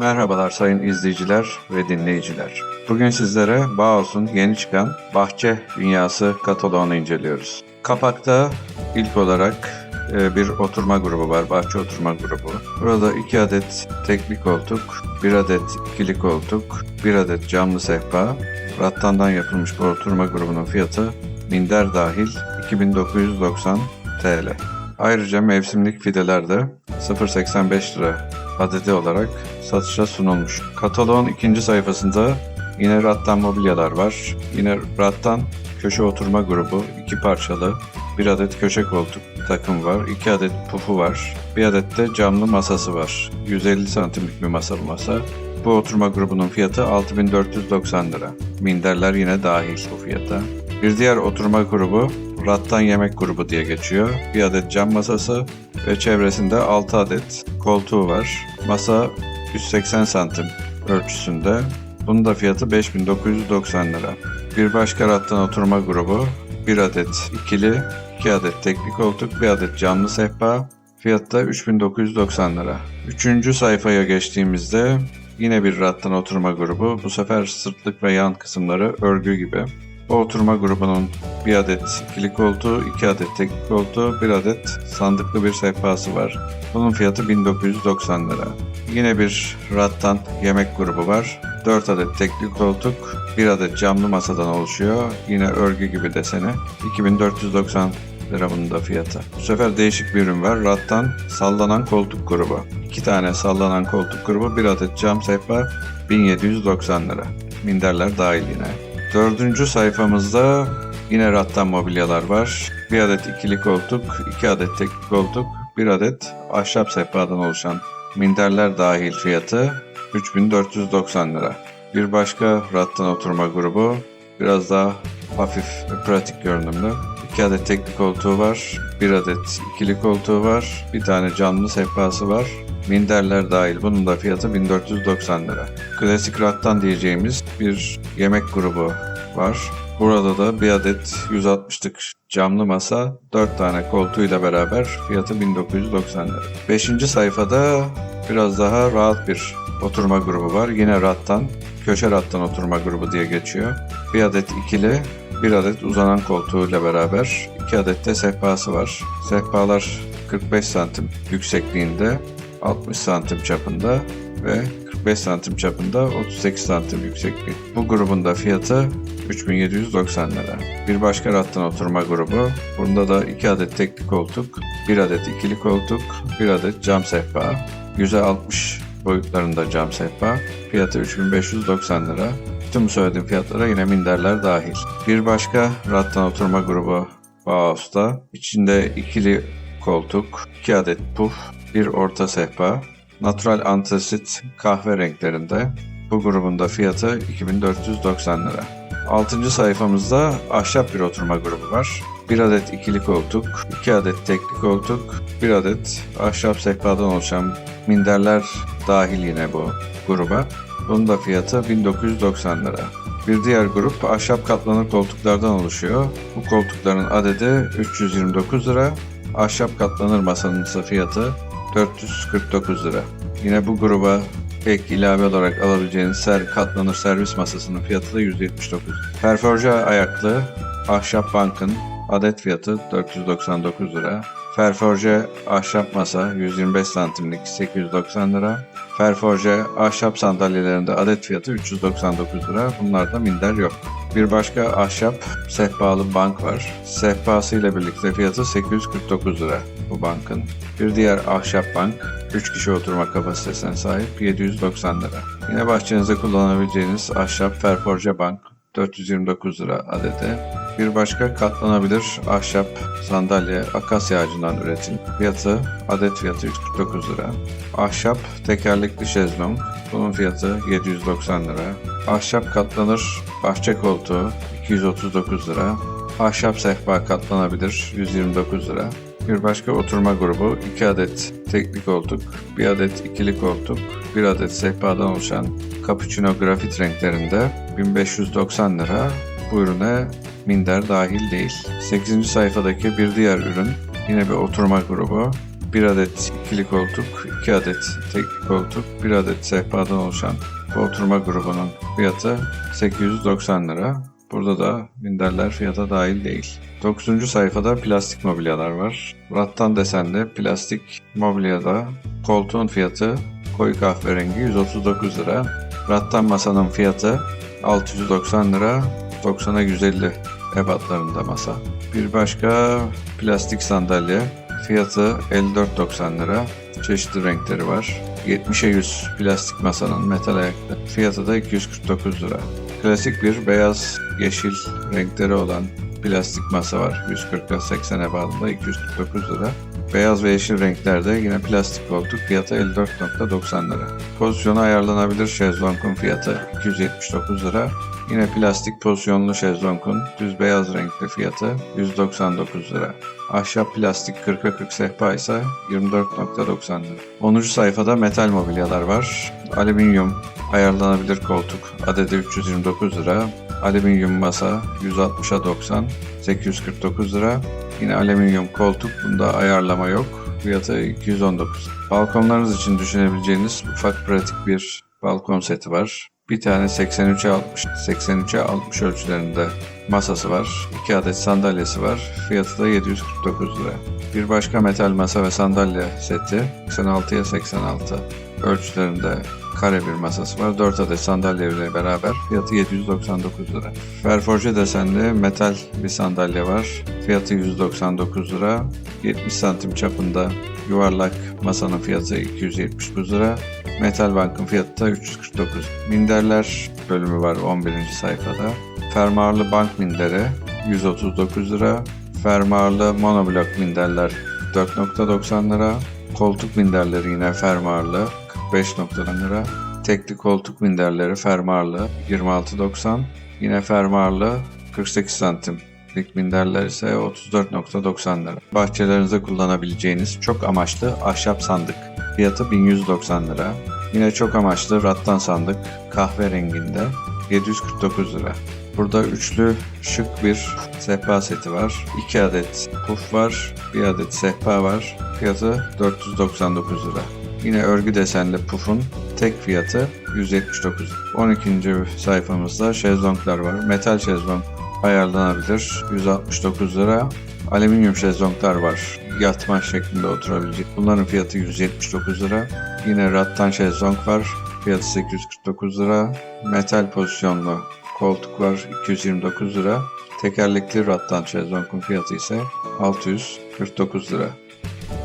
Merhabalar sayın izleyiciler ve dinleyiciler. Bugün sizlere Bauhaus'un yeni çıkan Bahçe Dünyası kataloğunu inceliyoruz. Kapakta ilk olarak e, bir oturma grubu var, bahçe oturma grubu. Burada iki adet tekli koltuk, bir adet ikili koltuk, bir adet camlı sehpa, rattandan yapılmış bu oturma grubunun fiyatı minder dahil 2990 TL. Ayrıca mevsimlik fideler de 0.85 lira adedi olarak satışa sunulmuş. Kataloğun ikinci sayfasında yine rattan mobilyalar var. Yine rattan köşe oturma grubu, iki parçalı, bir adet köşe koltuk takım var, iki adet pufu var, bir adet de camlı masası var. 150 santimlik bir masa bu masa. Bu oturma grubunun fiyatı 6490 lira. Minderler yine dahil bu fiyata. Bir diğer oturma grubu rattan yemek grubu diye geçiyor. Bir adet cam masası ve çevresinde 6 adet koltuğu var. Masa 180 santim ölçüsünde. Bunun da fiyatı 5990 lira. Bir başka rattan oturma grubu, bir adet ikili, iki adet tekli koltuk, bir adet camlı sehpa. Fiyatı da 3990 lira. Üçüncü sayfaya geçtiğimizde yine bir rattan oturma grubu. Bu sefer sırtlık ve yan kısımları örgü gibi. Oturma grubunun bir adet ikili koltuğu, iki adet tekli koltuğu, bir adet sandıklı bir sehpası var. Bunun fiyatı 1990 lira. Yine bir rattan yemek grubu var. 4 adet tekli koltuk, bir adet camlı masadan oluşuyor. Yine örgü gibi deseni. 2490 lira bunun da fiyatı. Bu sefer değişik bir ürün var. Rattan sallanan koltuk grubu. 2 tane sallanan koltuk grubu, bir adet cam sehpa 1790 lira. Minderler dahil yine. Dördüncü sayfamızda yine rattan mobilyalar var. Bir adet ikili koltuk, iki adet tekli koltuk, bir adet ahşap sehpadan oluşan minderler dahil fiyatı 3490 lira. Bir başka rattan oturma grubu biraz daha hafif ve pratik görünümlü. İki adet tekli koltuğu var, bir adet ikili koltuğu var, bir tane camlı sehpası var. Minderler dahil bunun da fiyatı 1490 lira. Klasik rattan diyeceğimiz bir yemek grubu var. Burada da bir adet 160'lık camlı masa 4 tane koltuğuyla beraber fiyatı 1990 lira. 5. sayfada biraz daha rahat bir oturma grubu var. Yine rattan, köşe rattan oturma grubu diye geçiyor. Bir adet ikili, bir adet uzanan koltuğuyla beraber iki adet de sehpası var. Sehpalar 45 santim yüksekliğinde, 60 santim çapında ve 45 santim çapında 38 santim yüksekliği. Bu grubun da fiyatı 3790 lira. Bir başka rattan oturma grubu. Bunda da 2 adet tekli koltuk, 1 adet ikili koltuk, 1 adet cam sehpa. 100'e 60 boyutlarında cam sehpa. Fiyatı 3590 lira. Tüm söylediğim fiyatlara yine minderler dahil. Bir başka rattan oturma grubu Bauhaus'ta. İçinde ikili koltuk, 2 adet puf, bir orta sehpa, natural antrasit kahve renklerinde. Bu grubun da fiyatı 2490 lira. 6. sayfamızda ahşap bir oturma grubu var. 1 adet ikili koltuk, 2 adet tekli koltuk, 1 adet ahşap sehpadan oluşan minderler dahil yine bu gruba. Bunun da fiyatı 1990 lira. Bir diğer grup ahşap katlanır koltuklardan oluşuyor. Bu koltukların adedi 329 lira. Ahşap katlanır masanın fiyatı 449 lira. Yine bu gruba ek ilave olarak alabileceğiniz ser, katlanır servis masasının fiyatı da 179. Perforja ayaklı ahşap bankın adet fiyatı 499 lira. Ferforje ahşap masa 125 santimlik 890 lira. Ferforje ahşap sandalyelerinde adet fiyatı 399 lira. Bunlarda minder yok. Bir başka ahşap sehpalı bank var. Sehpası ile birlikte fiyatı 849 lira bu bankın. Bir diğer ahşap bank 3 kişi oturma kapasitesine sahip 790 lira. Yine bahçenizde kullanabileceğiniz ahşap ferforje bank 429 lira adeti. Bir başka katlanabilir ahşap sandalye akasya ağacından üretim. Fiyatı adet fiyatı 149 lira. Ahşap tekerlekli şezlong. Bunun fiyatı 790 lira. Ahşap katlanır bahçe koltuğu 239 lira. Ahşap sehpa katlanabilir 129 lira. Bir başka oturma grubu 2 adet tekli koltuk, 1 adet ikili koltuk, 1 adet sehpadan oluşan cappuccino grafit renklerinde 1590 lira. Bu ürüne minder dahil değil. 8. sayfadaki bir diğer ürün yine bir oturma grubu. 1 adet ikili koltuk, 2 adet tekli koltuk, 1 adet sehpadan oluşan bu oturma grubunun fiyatı 890 lira. Burada da minderler fiyata dahil değil. 9. sayfada plastik mobilyalar var. Rattan desenli plastik mobilyada koltuğun fiyatı koyu kahverengi 139 lira. Rattan masanın fiyatı 690 lira. 90'a 150 ebatlarında masa. Bir başka plastik sandalye fiyatı 54.90 lira. Çeşitli renkleri var. 70'e 100 plastik masanın metal ayakta. Fiyatı da 249 lira. Klasik bir beyaz yeşil renkleri olan plastik masa var. 140'a 80 ebatında 249 lira. Beyaz ve yeşil renklerde yine plastik koltuk fiyatı 54.90 lira. Pozisyonu ayarlanabilir şezlongun fiyatı 279 lira. Yine plastik pozisyonlu şezlongun düz beyaz renkli fiyatı 199 lira. Ahşap plastik 40'a 40 sehpa ise 24.90 lira. 10. sayfada metal mobilyalar var. Alüminyum ayarlanabilir koltuk adedi 329 lira. Alüminyum masa 160'a 90 849 lira. Yine alüminyum koltuk bunda ayarlama yok. Fiyatı 219. Balkonlarınız için düşünebileceğiniz ufak pratik bir balkon seti var. Bir tane 83'e 60, 83'e 60 ölçülerinde masası var. 2 adet sandalyesi var. Fiyatı da 749 lira. Bir başka metal masa ve sandalye seti 86'ya 86 ölçülerinde kare bir masası var. 4 adet sandalye ile beraber fiyatı 799 lira. Ferforje desenli metal bir sandalye var. Fiyatı 199 lira. 70 santim çapında yuvarlak masanın fiyatı 279 lira. Metal bankın fiyatı da 349. Minderler bölümü var 11. sayfada. Fermuarlı bank minderi 139 lira. Fermuarlı monoblok minderler 4.90 lira. Koltuk minderleri yine fermuarlı 45.90 lira. Tekli koltuk minderleri fermuarlı 26.90. Yine fermuarlı 48 santim. Lik minderler ise 34.90 lira. Bahçelerinizde kullanabileceğiniz çok amaçlı ahşap sandık. Fiyatı 1190 lira. Yine çok amaçlı rattan sandık kahverenginde 749 lira. Burada üçlü şık bir sehpa seti var. 2 adet puf var. 1 adet sehpa var. Fiyatı 499 lira. Yine örgü desenli pufun tek fiyatı 179. 12. sayfamızda şezlonglar var. Metal şezlong ayarlanabilir 169 lira. Alüminyum şezlonglar var. Yatma şeklinde oturabilecek. Bunların fiyatı 179 lira. Yine rattan şezlong var. Fiyatı 849 lira. Metal pozisyonlu koltuk var 229 lira. Tekerlekli rattan şezlongun fiyatı ise 649 lira.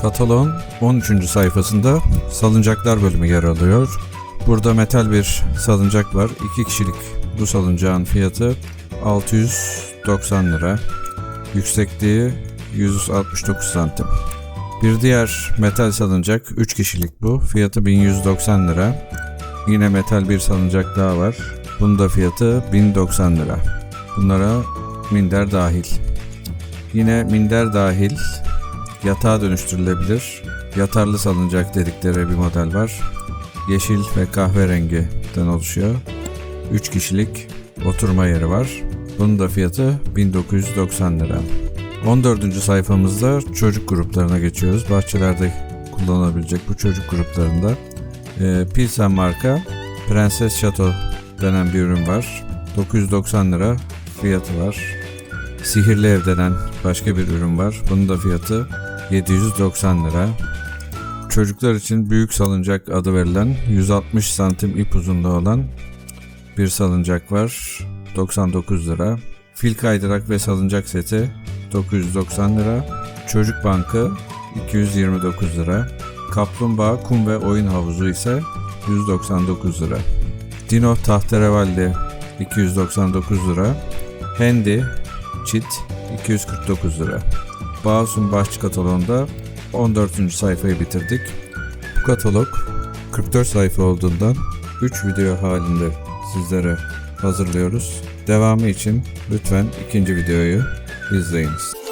Kataloğun 13. sayfasında salıncaklar bölümü yer alıyor. Burada metal bir salıncak var. 2 kişilik bu salıncağın fiyatı 690 lira. Yüksekliği 169 santim. Bir diğer metal salıncak 3 kişilik bu. Fiyatı 1190 lira. Yine metal bir salıncak daha var. Bunun da fiyatı 1090 lira. Bunlara minder dahil. Yine minder dahil yatağa dönüştürülebilir. Yatarlı salıncak dedikleri bir model var. Yeşil ve kahverengiden oluşuyor. 3 kişilik oturma yeri var. Bunun da fiyatı 1990 lira. 14. sayfamızda çocuk gruplarına geçiyoruz. Bahçelerde kullanılabilecek bu çocuk gruplarında e, Pilsen marka Prenses Chateau denen bir ürün var. 990 lira fiyatı var. Sihirli Ev denen başka bir ürün var. Bunun da fiyatı 790 lira. Çocuklar için büyük salıncak adı verilen 160 santim ip uzunluğu olan bir salıncak var. 99 lira. Fil kaydırak ve salıncak seti 990 lira. Çocuk bankı 229 lira. Kaplumbağa kum ve oyun havuzu ise 199 lira. Dino tahterevalli 299 lira. Handy çit 249 lira. Bağsun Bahçı kataloğunda 14. sayfayı bitirdik. Bu katalog 44 sayfa olduğundan 3 video halinde sizlere hazırlıyoruz. Devamı için lütfen ikinci videoyu Islands.